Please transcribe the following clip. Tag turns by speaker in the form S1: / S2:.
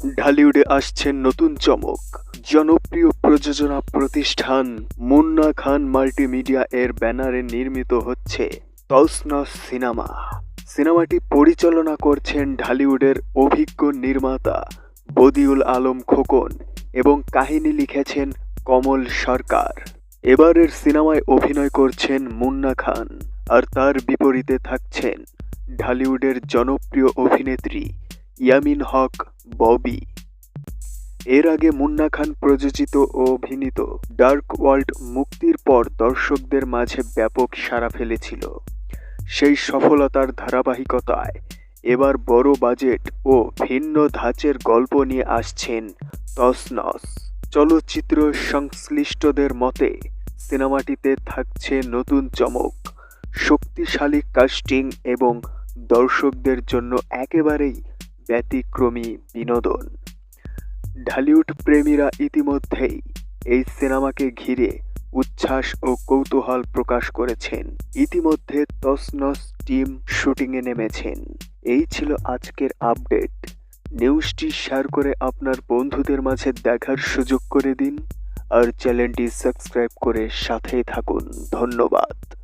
S1: ঢালিউডে আসছেন নতুন চমক। জনপ্রিয় প্রযোজনা প্রতিষ্ঠান মুন্না খান মাল্টিমিডিয়া এর ব্যানারে নির্মিত হচ্ছে তসনস সিনেমা। সিনেমাটি পরিচালনা করছেন ঢালিউডের অভিজ্ঞ নির্মাতা বদিউল আলম খোকন এবং কাহিনী লিখেছেন কমল সরকার। এবারের সিনেমায় অভিনয় করছেন মুন্না খান আর তার বিপরীতে থাকছেন ঢালিউডের জনপ্রিয় অভিনেত্রী ইয়ামিন হক, ববি। এর আগে মুন্না খান প্রযোজিত ও অভিনীত ডার্ক ওয়ার্ল্ড মুক্তির পর দর্শকদের মাঝে ব্যাপক সাড়া ফেলেছিল। সেই সফলতার ধারাবাহিকতায় এবার বড় বাজেট ও ভিন্ন ধাঁচের গল্প নিয়ে আসছেন তসনস। চলচ্চিত্র সংশ্লিষ্টদের মতে, সিনেমাটিতে থাকছে নতুন চমক, শক্তিশালী কাস্টিং এবং দর্শকদের জন্য একেবারেই ব্যতিক্রমী বিনোদন। ঢালিউড প্রেমীরা ইতিমধ্যেই এই সিনেমাকে ঘিরে উচ্ছ্বাস ও কৌতূহল প্রকাশ করেছেন। ইতিমধ্যে তসনস টিম শুটিংয়ে নেমেছেন। এই ছিল আজকের আপডেট। নিউজটি শেয়ার করে আপনার বন্ধুদের মাঝে দেখার সুযোগ করে দিন। আর চ্যানেলটি সাবস্ক্রাইব করে সাথেই থাকুন। ধন্যবাদ।